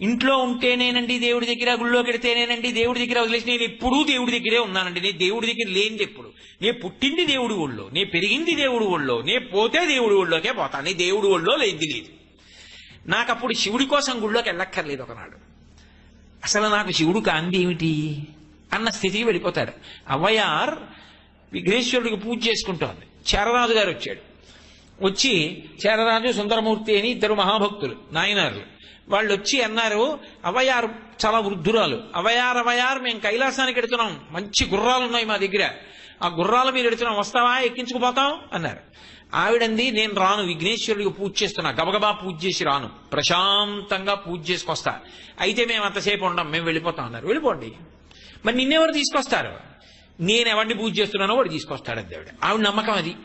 ఇంట్లో ఉంటేనేనండి దేవుడి దగ్గర గుళ్ళో కెడితేనేనండి దేవుడి దగ్గర వదిలేసి నేను ఎప్పుడూ దేవుడి దగ్గరే ఉన్నానండి. నేను దేవుడి దగ్గర లేనిది ఎప్పుడు. నే పుట్టింది దేవుడి ఒళ్ళో నే పెరిగింది దేవుడి ఒళ్ళో నే పోతే దేవుడి ఒళ్ళోకే పోతాను నీ దేవుడి ఒళ్ళో లేనిది లేదు. నాకు అప్పుడు శివుడి కోసం గుళ్ళోకి వెళ్ళక్కర్లేదు ఒకనాడు. అసలు నాకు శివుడు కాంతి ఏమిటి? అన్న స్థితికి వెళ్ళిపోతాడు. అవయార్ విఘ్నేశ్వరుడికి పూజ చేసుకుంటోంది. చారరాజు గారు వచ్చాడు. వచ్చి చేరరాజు సుందరమూర్తి అని ఇద్దరు మహాభక్తులు నాయనార్లు. వాళ్ళు వచ్చి అన్నారు అవయారు చాలా వృద్ధురాలు. అవయారు అవయారు మేము కైలాసానికి ఎడుతున్నాం మంచి గుర్రాలు ఉన్నాయి మా దగ్గర. ఆ గుర్రాలు మీరు ఎడుతున్నాం వస్తావా? ఎక్కించుకుపోతాం. అన్నారు. ఆవిడంది నేను రాను. విఘ్నేశ్వరుడికి పూజ చేస్తున్నా. గబగబా పూజ చేసి రాను. ప్రశాంతంగా పూజ చేసుకొస్తా. అయితే మేము అంతసేపు ఉండం. మేము వెళ్ళిపోతాం. అన్నారు. వెళ్ళిపోండి. మరి నిన్నెవరు తీసుకొస్తారు? నేను ఎవరిని పూజ చేస్తున్నానో వాడు తీసుకొస్తాడు అది ఆవిడ. ఆవిడ నమ్మకం అది.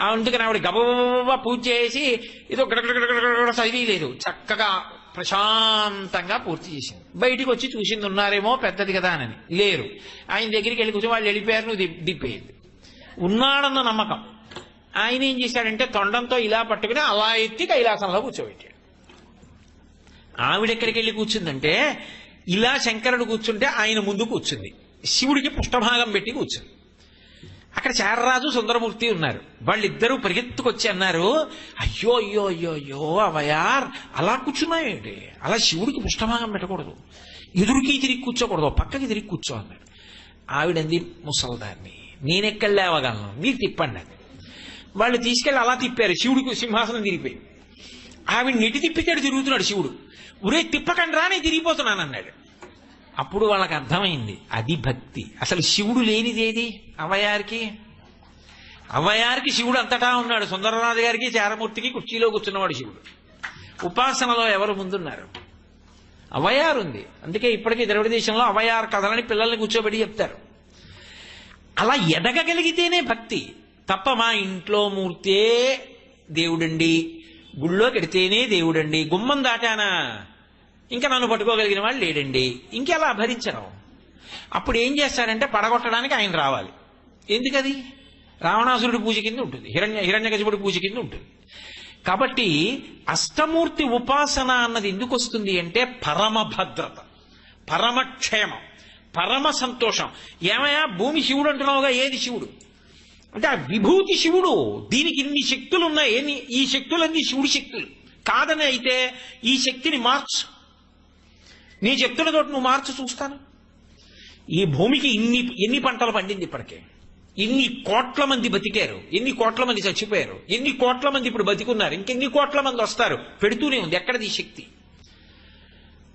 అందుకని ఆవిడ గబగబ పూజ చేసి ఇదో గడగడగడగడ చదివి లేదు చక్కగా ప్రశాంతంగా పూర్తి చేసింది. బయటికి వచ్చి చూసింది ఉన్నారేమో పెద్దది కదా అని లేరు. ఆయన దగ్గరికి వెళ్ళి కూర్చొని వాళ్ళు వెళ్ళిపోయారు నువ్వు దిప్పేది ఉన్నాడన్న నమ్మకం. ఆయన ఏం చేశాడంటే తొండంతో ఇలా పట్టుకుని అలా ఎత్తి కైలాసంలో కూర్చోబెట్టాడు. ఆవిడ ఎక్కడికి వెళ్ళి కూర్చుందంటే ఇలా శంకరుడు కూర్చుంటే ఆయన ముందు కూర్చుంది. శివుడికి పుష్టభాగం పెట్టి కూర్చుంది. అక్కడ చారరాజు సుందరమూర్తి ఉన్నారు. వాళ్ళిద్దరూ పరిగెత్తుకొచ్చి అన్నారు అయ్యో అయ్యో అయ్యో అయ్యో అవయార్ అలా కూర్చున్నాయండి. అలా శివుడికి పుష్టభాగం పెట్టకూడదు. ఎదురుకి తిరిగి కూర్చోకూడదు. పక్కకి తిరిగి కూర్చో అన్నాడు. ఆవిడంది ముసల్దాన్ని నేనెక్కడ లేవగలను మీరు తిప్పండి అది వాళ్ళు తీసుకెళ్ళి అలా తిప్పారు. శివుడికి సింహాసనం తిరిగిపోయి ఆవిడ నెటి తిప్పితే తిరుగుతున్నాడు శివుడు. ఒరే తిప్పకండి రా నేను తిరిగిపోతున్నాను అన్నాడు అప్పుడు వాళ్ళకి అర్థమైంది అది భక్తి. అసలు శివుడు లేనిదేది అవయారికి అవయారికి శివుడు అంతటా ఉన్నాడు. సుందరనాథ్ గారికి చారమూర్తికి కుర్చీలో కూర్చున్నవాడు శివుడు. ఉపాసనలో ఎవరు ముందున్నారు? అవయారు ఉంది అందుకే ఇప్పటికీ ద్రవిడ దేశంలో అవయారు కథలని పిల్లల్ని కూర్చోబెట్టి చెప్తారు. అలా ఎదగగలిగితేనే భక్తి. తప్ప మా ఇంట్లో మూర్తే దేవుడండి గుళ్ళో కడితేనే దేవుడండి గుమ్మం దాటానా? ఇంకా నన్ను పట్టుకోగలిగిన వాడు లేడండి. ఇంకెలా భరించడం అప్పుడు ఏం చేస్తారంటే పడగొట్టడానికి ఆయన రావాలి. ఎందుకది? రావణాసురుడి పూజ కింద ఉంటుంది. హిరణ్య హిరణ్యకశిపుడి పూజ కింద ఉంటుంది. కాబట్టి అష్టమూర్తి ఉపాసన అన్నది ఎందుకు వస్తుంది అంటే పరమ భద్రత పరమక్షేమం పరమ సంతోషం. ఏమయ్యా? భూమి శివుడు అంటున్నావుగా ఏది శివుడు? అంటే ఆ విభూతి శివుడు. దీనికి ఇన్ని శక్తులు ఉన్నాయి ఎన్ని ఈ శక్తులన్నీ శివుడి శక్తులు. కాదని అయితే ఈ శక్తిని మార్చు. నీ చెప్తున్న నువ్వు మార్చు చూస్తాను. ఈ భూమికి ఇన్ని ఎన్ని పంటలు పండింది ఇప్పటికే? ఇన్ని కోట్ల మంది బతికారు. ఎన్ని కోట్ల మంది చచ్చిపోయారు? ఎన్ని కోట్ల మంది ఇప్పుడు బతికున్నారు? ఇంకెన్ని కోట్ల మంది వస్తారు? పెడుతూనే ఉంది. ఎక్కడది ఈ శక్తి?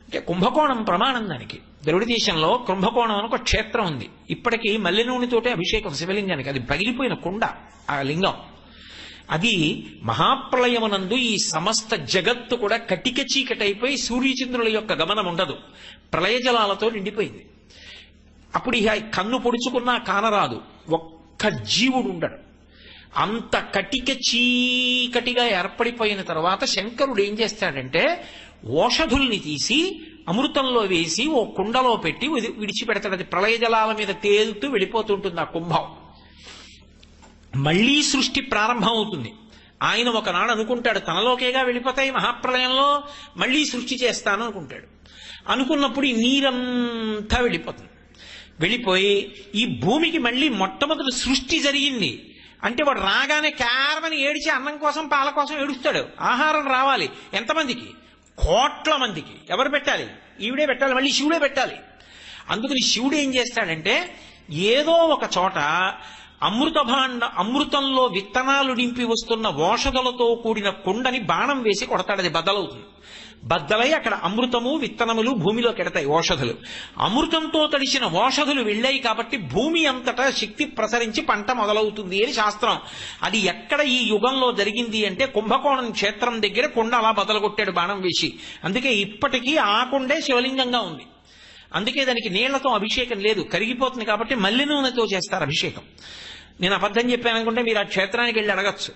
అంటే కుంభకోణం ప్రమాణం దానికి. ద్రవిడ దేశంలో కుంభకోణం అని ఒక క్షేత్రం ఉంది. ఇప్పటికీ మల్లె నూనెతోటే అభిషేకం శివలింగానికి. అది పగిలిపోయిన కుండ ఆ లింగం. అది మహాప్రళయమునందు ఈ సమస్త జగత్తు కూడా కటిక చీకటైపోయి సూర్యచంద్రుల యొక్క గమనం ఉండదు. ప్రళయ జలాలతో నిండిపోయింది. అప్పుడు ఇక కన్ను పొడుచుకున్నా కానరాదు. ఒక్క జీవుడు ఉండడు. అంత కటిక చీకటిగా ఏర్పడిపోయిన తర్వాత శంకరుడు ఏం చేస్తాడంటే ఓషధుల్ని తీసి అమృతంలో వేసి ఓ కుండలో పెట్టి విడి- విడిచిపెడతాడు. అది ప్రళయ జలాల మీద తేలుతూ వెళ్ళిపోతుంటుంది ఆ కుంభం. మళ్ళీ సృష్టి ప్రారంభం అవుతుంది ఆయన ఒకనాడు అనుకుంటాడు తనలోకేగా వెళ్ళిపోతాయి మహాప్రలయంలో మళ్ళీ సృష్టి చేస్తాను అనుకుంటాడు. అనుకున్నప్పుడు ఈ నీరంతా వెళ్ళిపోతుంది. వెళ్ళిపోయి ఈ భూమికి మళ్ళీ మొట్టమొదటి సృష్టి జరిగింది. అంటే వాడు రాగానే కేరమని ఏడిచి అన్నం కోసం పాల కోసం ఏడుస్తాడు. ఆహారం రావాలి. ఎంతమందికి? కోట్ల మందికి. ఎవరు పెట్టాలి? ఈవిడే పెట్టాలి మళ్ళీ శివుడే పెట్టాలి. అందుకని శివుడు ఏం చేస్తాడంటే ఏదో ఒక చోట అమృతభాండ అమృతంలో విత్తనాలు నింపి వస్తున్న ఓషధలతో కూడిన కుండని బాణం వేసి కొడతాడు. అది బద్దలవుతుంది. బద్దలై అక్కడ అమృతము విత్తనములు భూమిలో కెడతాయి ఓషధులు అమృతంతో తడిసిన ఓషధులు వెళ్ళాయి కాబట్టి భూమి అంతటా శక్తి ప్రసరించి పంట మొదలవుతుంది అని శాస్త్రం. అది ఎక్కడ ఈ యుగంలో జరిగింది అంటే కుంభకోణం క్షేత్రం దగ్గర కొండ అలా బదలగొట్టాడు బాణం వేసి. అందుకే ఇప్పటికీ ఆ కొండే శివలింగంగా ఉంది. అందుకే దానికి నీళ్ళతో అభిషేకం లేదు. కరిగిపోతుంది కాబట్టి మల్లె నూనెతో చేస్తారు అభిషేకం. నేను అబద్ధం చెప్పాను అనుకుంటే మీరు ఆ క్షేత్రానికి వెళ్ళి అడగచ్చు.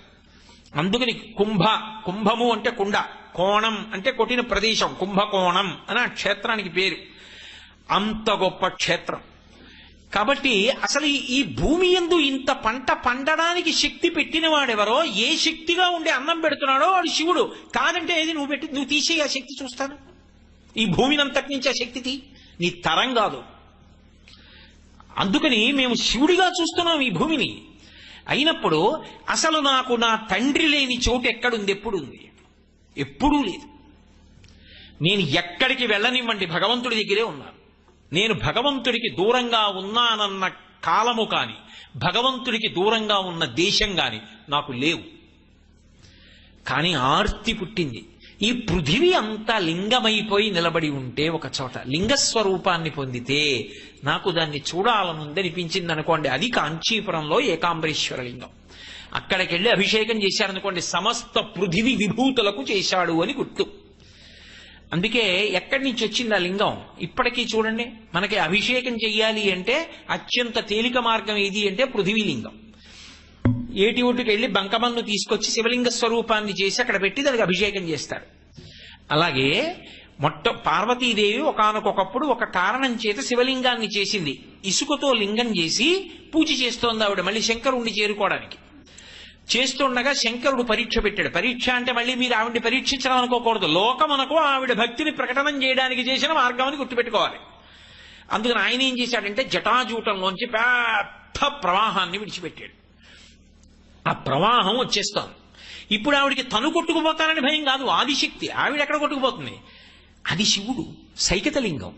అందుకని కుంభ కుంభము అంటే కుండ కోణం అంటే కొట్టిన ప్రదేశం కుంభకోణం అని ఆ క్షేత్రానికి పేరు. అంత గొప్ప క్షేత్రం. కాబట్టి అసలు ఈ- ఈ భూమి ఎందు ఇంత పంట పండడానికి శక్తి పెట్టిన వాడెవరో ఏ శక్తిగా ఉండే అన్నం పెడుతున్నాడో వాడు శివుడు. కాదంటే ఏది నువ్వు పెట్టి నువ్వు తీసేయి ఆ శక్తి చూస్తాను. ఈ భూమిని అంతటి నుంచి ఆ శక్తితి నీ తరం కాదు. అందుకని మేము శివుడిగా చూస్తున్నాం ఈ భూమిని. అయినప్పుడు అసలు నాకు నా తండ్రి లేని చోటు ఎక్కడుంది? ఎప్పుడుంది? ఎప్పుడూ లేదు. నేను ఎక్కడికి వెళ్ళనివ్వండి భగవంతుడి దగ్గరే ఉన్నాను. నేను భగవంతుడికి దూరంగా ఉన్నానన్న కాలము కాని భగవంతుడికి దూరంగా ఉన్న దేశం కాని నాకు లేవు. కానీ ఆర్తి పుట్టింది. ఈ పృథివీ అంతా లింగమైపోయి నిలబడి ఉంటే ఒక చోట లింగస్వరూపాన్ని పొందితే నాకు దాన్ని చూడాలనుంది అనిపించింది అనుకోండి అది కాంచీపురంలో ఏకాంబరేశ్వర లింగం అక్కడికి వెళ్ళి అభిషేకం చేశారనుకోండి సమస్త పృథివీ విభూతులకు చేశాడు అని గుర్తు. అందుకే ఎక్కడి నుంచి వచ్చింది ఆ లింగం? ఇప్పటికీ చూడండి మనకి అభిషేకం చెయ్యాలి అంటే అత్యంత తేలిక మార్గం ఏది అంటే పృథివీ లింగం. ఏటి ఒట్టుకు వెళ్ళి బంకమన్ను తీసుకొచ్చి శివలింగ స్వరూపాన్ని చేసి అక్కడ పెట్టి దానికి అభిషేకం చేస్తారు. అలాగే మొట్ట పార్వతీదేవి ఒకనకొకప్పుడు ఒక కారణం చేత శివలింగాన్ని చేసింది. ఇసుకతో లింగం చేసి పూజ చేస్తోంది ఆవిడ మళ్ళీ శంకరుణ్ణి చేరుకోవడానికి. చేస్తుండగా శంకరుడు పరీక్ష పెట్టాడు. పరీక్ష అంటే మళ్ళీ మీరు ఆవిడ పరీక్షించడం అనుకోకూడదు లోకమునకు ఆవిడ భక్తిని ప్రకటనం చేయడానికి చేసిన మార్గం అని గుర్తుపెట్టుకోవాలి. అందుకని ఆయన ఏం చేశాడంటే జటాజూటంలోంచి పెద్ద ప్రవాహాన్ని విడిచిపెట్టాడు. ఆ ప్రవాహం వచ్చేస్తాను ఇప్పుడు ఆవిడికి తను కొట్టుకుపోతానని భయం కాదు ఆదిశక్తి. ఆవిడ ఎక్కడ కొట్టుకుపోతుంది? అది శివుడు సైకతలింగం.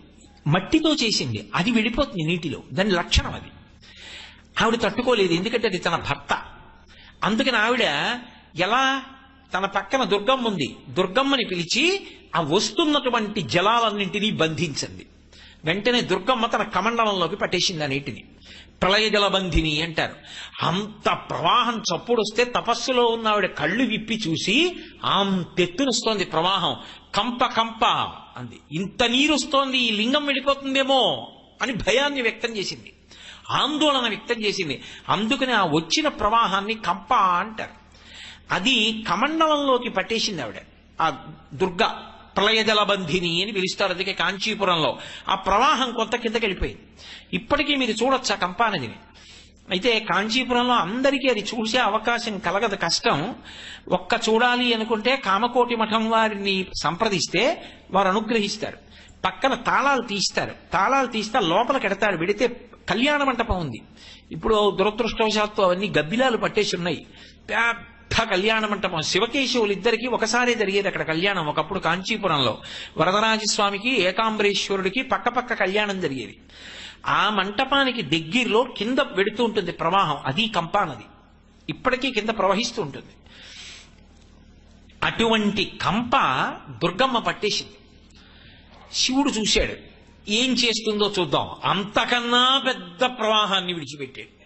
మట్టితో చేసింది. అది వెళ్ళిపోతుంది నీటిలో. దాని లక్షణం అది. ఆవిడ తట్టుకోలేదు ఎందుకంటే అది తన భర్త. అందుకని ఆవిడ ఎలా? తన పక్కన దుర్గమ్మ ఉంది. దుర్గమ్మని పిలిచి ఆ వస్తున్నటువంటి జలాలన్నింటినీ బంధించింది. వెంటనే దుర్గమ్మ తన కమండలంలోకి పట్టేసింది ఆ నీటిని. ప్రళయ జలబంధిని అంటారు. అంత ప్రవాహం చప్పుడొస్తే తపస్సులో ఉన్న ఆవిడ కళ్ళు విప్పి చూసి అంతెత్తునొస్తోంది ప్రవాహం. కంప కంప అంది. ఇంత నీరు వస్తోంది ఈ లింగం వెళ్ళిపోతుందేమో అని భయాన్ని వ్యక్తం చేసింది. ఆందోళన వ్యక్తం చేసింది. అందుకని ఆ వచ్చిన ప్రవాహాన్ని కంప అంటారు. అది కమండలంలోకి పట్టేసింది ఆవిడ. ఆ దుర్గ. ప్రళయ జలబంధిని అని పిలుస్తారు. అందుకే కాంచీపురంలో ఆ ప్రవాహం కొంత కిందకి వెళ్ళిపోయింది. ఇప్పటికీ మీరు చూడొచ్చు ఆ కంపానదిని. అయితే కాంచీపురంలో అందరికీ అది చూసే అవకాశం కలగదు కష్టం. ఒక్క చూడాలి అనుకుంటే కామకోటి మఠం వారిని సంప్రదిస్తే వారు అనుగ్రహిస్తారు. పక్కన తాళాలు తీస్తారు. తాళాలు తీస్తే లోపల కడతారు విడితే కళ్యాణ మంటపం ఉంది. ఇప్పుడు దురదృష్టవశాత్తు అవన్నీ గబ్బిలాలు పట్టేసి ఉన్నాయి. పెద్ద కళ్యాణ మంటపం శివకేశవులు ఇద్దరికీ ఒకసారి జరిగేది అక్కడ కళ్యాణం. ఒకప్పుడు కాంచీపురంలో వరదరాజస్వామికి ఏకాంబరేశ్వరుడికి పక్క పక్క కళ్యాణం జరిగేది. ఆ మంటపానికి దగ్గరలో కింద వెడుతూ ఉంటుంది ప్రవాహం. అది కంపానది ఇప్పటికీ కింద ప్రవహిస్తూ ఉంటుంది. అటువంటి కంప దుర్గమ్మ పట్టేసింది. శివుడు చూశాడు. ఏం చేస్తుందో చూద్దాం. అంతకన్నా పెద్ద ప్రవాహాన్ని విడిచిపెట్టాడు.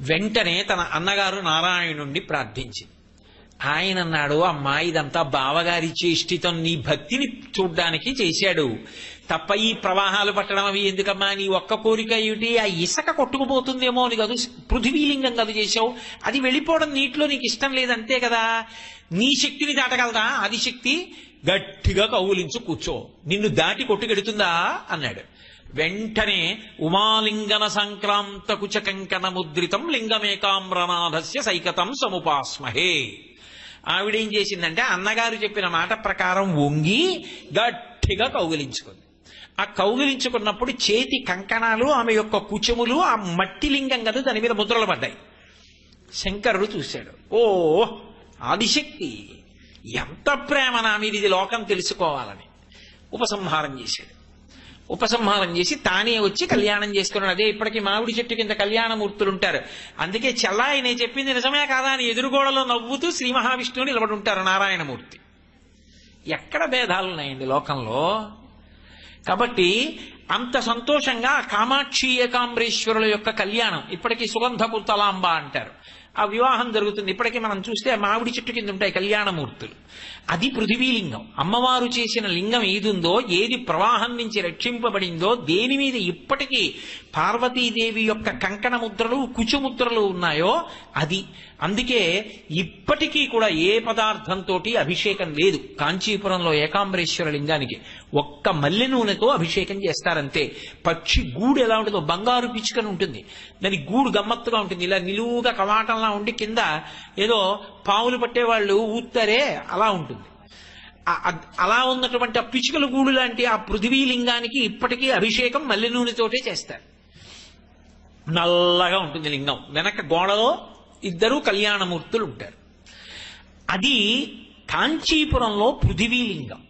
వెంటనే తన అన్నగారు నారాయణుణ్ణి ప్రార్థించింది. ఆయన అన్నాడు అమ్మా ఇదంతా బావగారి చేష్టితం నీ భక్తిని చూడ్డానికి చేశాడు. తప్ప ఈ ప్రవాహాలు పట్టడం అవి ఎందుకమ్మా? నీ ఒక్క కోరిక ఏమిటి? ఆ ఇసక కొట్టుకుపోతుందేమో అని కాదు పృథివీలింగం కదా చేశావు. అది వెళ్ళిపోవడం నీటిలో నీకు ఇష్టం లేదంతే కదా? నీ శక్తిని దాటగలదా? అది శక్తి? గట్టిగా కౌలించు కూర్చో. నిన్ను దాటి కొట్టుకెడుతుందా? అన్నాడు. వెంటనే ఉమాలింగన సంక్రాంత కుచ కంకణ ముద్రితం లింగమేకామ్రనాథస్య సైకతం సముపాస్మహే. ఆవిడేం చేసిందంటే అన్నగారు చెప్పిన మాట ప్రకారం వంగి గట్టిగా కౌగిలించుకుంది. ఆ కౌగిలించుకున్నప్పుడు చేతి కంకణాలు ఆమె యొక్క కుచములు ఆ మట్టి లింగం కదా దాని మీద ముద్రలు పడ్డాయి. శంకరుడు చూశాడు. ఓ ఆదిశక్తి! ఎంత ప్రేమ నా మీద ఇది లోకం తెలుసుకోవాలని ఉపసంహారం చేశాడు. ఉపసంహారం చేసి తానే వచ్చి కళ్యాణం చేసుకున్నాడు. అదే ఇప్పటికీ మామిడి చెట్టు కింద కళ్యాణమూర్తులు ఉంటారు. అందుకే చెల్లాయి చెప్పింది నిజమే కాదా అని ఎదురుగోడలో నవ్వుతూ శ్రీ మహావిష్ణువు నిలబడి ఉంటారు నారాయణమూర్తి. ఎక్కడ భేదాలు ఉన్నాయండి లోకంలో? కాబట్టి అంత సంతోషంగా కామాక్షి ఏకాంబరేశ్వరుల యొక్క కళ్యాణం ఇప్పటికీ సుగంధపు తలాంబ అంటారు. ఆ వివాహం జరుగుతుంది. ఇప్పటికీ మనం చూస్తే మామిడి చెట్టు కింద ఉంటాయి కళ్యాణమూర్తులు. అది పృథివీలింగం. అమ్మవారు చేసిన లింగం ఏదుందో ఏది ప్రవాహం నుంచి రక్షింపబడిందో దేని మీద ఇప్పటికీ పార్వతీదేవి యొక్క కంకణ ముద్రలు కుచుముద్రలు ఉన్నాయో అది. అందుకే ఇప్పటికీ కూడా ఏ పదార్థంతో అభిషేకం లేదు. కాంచీపురంలో ఏకాంబరేశ్వర లింగానికి ఒక్క మల్లె నూనెతో అభిషేకం చేస్తారంతే. పక్షి గూడు ఎలా ఉంటుందో బంగారు పిచ్చుకని ఉంటుంది. దాని గూడు గమ్మత్తుగా ఉంటుంది. ఇలా నిలువుగా అలా ఉండి కింద ఏదో పావులు పట్టేవాళ్ళు ఊత్తరే అలా ఉంటుంది. అలా ఉన్నటువంటి ఆ పిచ్చుకల గూడు లాంటి ఆ పృథివీ లింగానికి ఇప్పటికీ అభిషేకం మల్లె నూనెతోటే చేస్తారు. నల్లగా ఉంటుంది లింగం. వెనక గోడలో ఇద్దరు కళ్యాణమూర్తులు ఉంటారు. అది కాంచీపురంలో పృథివీ లింగం